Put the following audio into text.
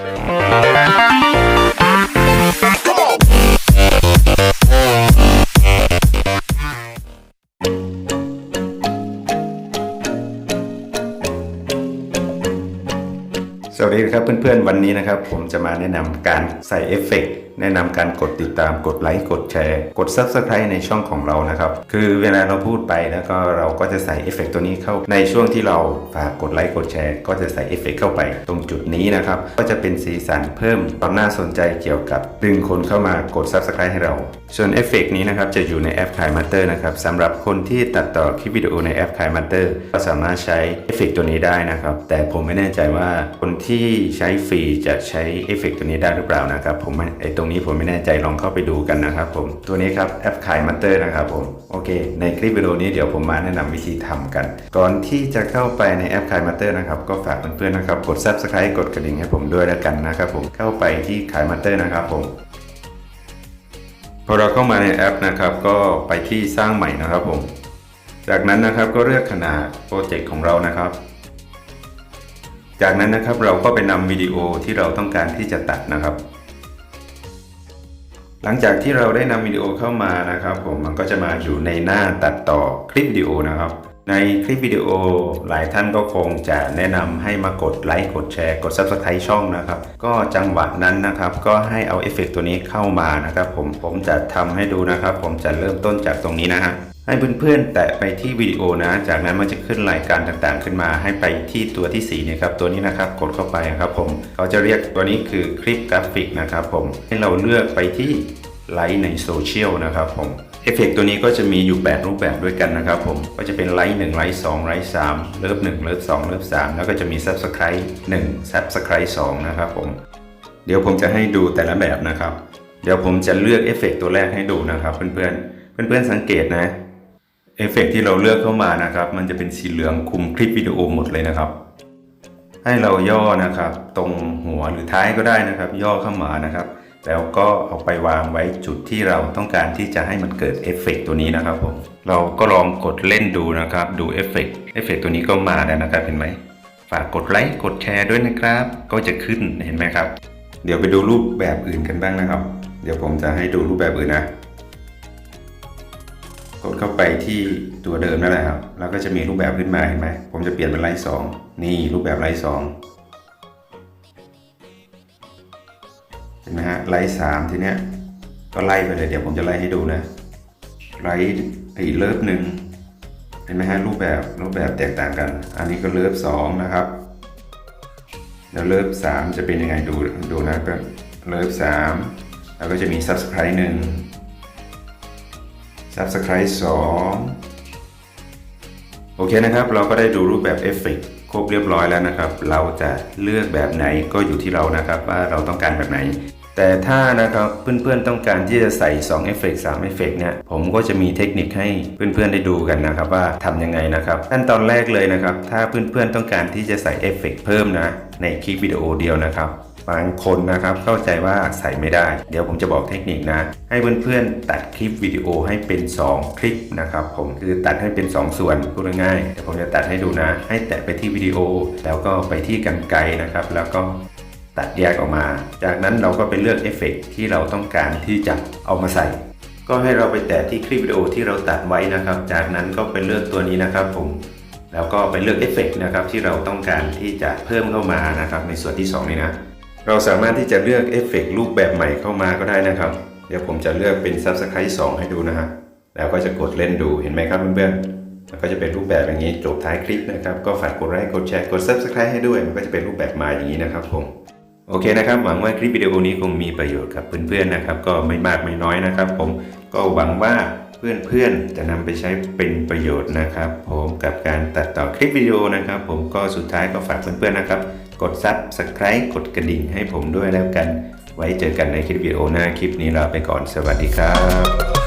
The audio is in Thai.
สวัสดีครับเพื่อนๆ วันนี้นะครับ ผมจะมาแนะนำการใส่เอฟเฟกต์ แนะนำการกดติดตามกดไลค์กดแชร์ กด Subscribe ในช่องของเรานะครับ คือเวลาเราพูดไปแล้วก็เราก็จะใส่เอฟเฟกต์ตัวนี้เข้าในช่วงที่เราฝากกดไลค์กดแชร์ ก็จะใส่เอฟเฟกต์เข้าไปตรงจุดนี้นะครับ ก็จะเป็นสีสันเพิ่มความน่าสนใจเกี่ยวกับดึงคนเข้ามากด Subscribe ให้เรา ส่วนเอฟเฟกต์นี้นะครับจะอยู่ในแอป k a i m a t e r นะครับสำหรับคนที่ตัดต่อคลิปวิดีโอในแอป k a i m a t e r ก็สามารถใช้เอฟเฟกต์ตัวนี้ได้นะครับ แต่ผมไม่แน่ใจว่าคนที่ใช้ฟรีจะใช้เอฟเฟกต์ตัวนี้ได้หรือเปล่านะครับผมไอตรงนี้ผมไม่แน่ใจลองเข้าไปดูกันนะครับผม ตัวนี้ครับแอป k a i m a t e r นะครับผมโอเค ในคลิปวิดีโอนี้เดี๋ยวผมมาแนะนำวิธีทำกัน ก่อนที่จะเข้าไปในแอป k a i m a t e r นะครับก็ฝากเพื่อนๆนะครับกด Subscribe กดกระดิ่งให้ผมด้วยแล้วกันนะครับผมเข้าไปที่ k a i m a t e r นะครับผมพอเราเข้ามาในแอปนะครับก็ไปที่สร้างใหม่นะครับผม จากนั้นนะครับก็เลือกขนาดโปรเจกต์ของเรานะครับ จากนั้นนะครับเราก็ไปนำวิดีโอที่เราต้องการที่จะตัดนะครับ หลังจากที่เราได้นำวิดีโอเข้ามานะครับ ผมมันก็จะมาอยู่ในหน้าตัดต่อคลิปวิดีโอนะครับ ในคลิปวิดีโอหลายท่านก็คงจะแนะนำให้มากดไลค์กดแชร์กด Subscribe ช่องนะครับ ก็จังหวะนั้นนะครับ ก็ให้เอาเอฟเฟกต์ตัวนี้เข้ามานะครับ ผมผมจะทำให้ดูนะครับ ผมจะเริ่มต้นจากตรงนี้นะฮะ ให้เพื่อนๆแตะไปที่วิดีโอนะ จากนั้นมันจะขึ้นรายการต่างๆ ขึ้นมา ให้ไปที่ตัวที่4เนี่ยครับตัวนี้นะครับกดเข้าไปครับผมเขาจะเรียกตัวนี้คือคลิปกราฟิกนะครับผมให้เราเลือกไปที่ไลค์ในโซเชียลนะครับผมเอฟเฟกตัวนี้ก็จะมีอยู่ 8 รูปแบบด้วยกันนะครับผมก็จะเป็นไลค์1ไลค์2ไลค์3เลิฟ1เลิฟ2เลิฟ3แล้วก็จะมี Subscribe 1 Subscribe 2นะครับผมเดี๋ยวผมจะให้ดูแต่ละแบบนะครับ เดี๋ยวผมจะเลือกเอฟเฟกตัวแรกให้ดูนะครับ เพื่อนๆเพื่อนๆสังเกตนะ เอฟเฟกที่เราเลือกเข้ามานะครับ มันจะเป็นสีเหลืองคุมคลิปวิดีโอหมดเลยนะครับ ให้เราย่อนะครับ ตรงหัวหรือท้ายก็ได้นะครับ ย่อเข้ามานะครับ แล้วก็เอาไปวางไว้จุดที่เราต้องการที่จะให้มันเกิดเอฟเฟกต์ตัวนี้นะครับผมเราก็ลองกดเล่นดูนะครับ ดูเอฟเฟกต์เอฟเฟกต์ตัวนี้ก็มาแล้วนะครับเห็นไหมฝากกดไลค์กดแชร์ด้วยนะครับ ก็จะขึ้นเห็นไหมครับ เดี๋ยวไปดูรูปแบบอื่นกันบ้างนะครับ เดี๋ยวผมจะให้ดูรูปแบบอื่นนะ กดเข้าไปที่ตัวเดิมนั่นแหละครับแล้วก็จะมีรูปแบบขึ้นมาเห็นไหมผมจะเปลี่ยนเป็นไลท์สองนี่รูปแบบไลท์สองเห็นไหมฮะไลท์สามทีเนี้ยก็ไล่ไปเลยเดี๋ยวผมจะไล่ให้ดูนะไลท์อ้เลิฟหนึ่งเห็นไหมฮะรูปแบบรูปแบบแตกต่างกัน อันนี้ก็เลิฟสองนะครับแล้วเลิฟสามจะเป็นยังไงดูดูนะก็เลิฟสามแล้วก็จะมี subscribe หนึ่ง Subscribe 2 โอเคนะครับ เราก็ได้ดูรูปแบบเอฟเฟกต์ครบเรียบร้อยแล้วนะครับ เราจะเลือกแบบไหนก็อยู่ที่เรานะครับ ว่าเราต้องการแบบไหน แต่ถ้านะครับเพื่อนๆต้องการที่จะใส่2เอฟเฟกต์3เอฟเฟกต์เนี่ยผมก็จะมีเทคนิคให้เพื่อนๆได้ดูกันนะครับ ว่าทำยังไงนะครับขั้นตอนแรกเลยนะครับ ถ้าเพื่อนๆต้องการที่จะใส่เอฟเฟกต์เพิ่มนะในคลิปวิดีโอเดียวนะครับ บางคนนะครับเข้าใจว่าใส่ไม่ได้ เดี๋ยวผมจะบอกเทคนิคนะ ให้เพื่อนๆตัดคลิปวิดีโอให้เป็น 2 คลิปนะครับผมคือตัดให้เป็น 2 ส่วนพูดง่ายๆเดี๋ยวผมจะตัดให้ดูนะ ให้แตะไปที่วิดีโอ แล้วก็ไปที่กันไกลนะครับ แล้วก็ตัดแยกออกมา จากนั้นเราก็ไปเลือกเอฟเฟกต์ที่เราต้องการที่จะเอามาใส่ ก็ให้เราไปแตะที่คลิปวิดีโอที่เราตัดไว้นะครับ จากนั้นก็ไปเลือกตัวนี้นะครับผมแล้วก็ไปเลือกเอฟเฟกต์นะครับที่เราต้องการที่จะเพิ่มเข้ามานะครับในส่วนที่สองนี้นะ เราสามารถที่จะเลือกเอฟเฟกต์รูปแบบใหม่เข้ามาก็ได้นะครับ เดี๋ยวผมจะเลือกเป็น Subscribe 2 ให้ดูนะฮะ แล้วก็จะกดเล่นดูเห็นไหมครับเพื่อนๆมันก็จะเป็นรูปแบบอย่างนี้จบท้ายคลิปนะครับ ก็ฝากกดไลค์กดแชร์กด Subscribe ให้ด้วย มันก็จะเป็นรูปแบบมาอย่างนี้นะครับผมโอเคนะครับ หวังว่าคลิปวิดีโอนี้คงมีประโยชน์กับเพื่อนๆนะครับ ก็ไม่มากไม่น้อยนะครับ ผมก็หวังว่าเพื่อนๆจะนำไปใช้เป็นประโยชน์นะครับ ผมกับการตัดต่อคลิปวิดีโอนะครับ ผมก็สุดท้ายก็ฝากเพื่อนๆนะครับ กด Subscribe กดกระดิ่งให้ผมด้วยแล้วกัน ไว้เจอกันในคลิปวิดีโอหน้าคลิปนี้ลาไปก่อนสวัสดีครับ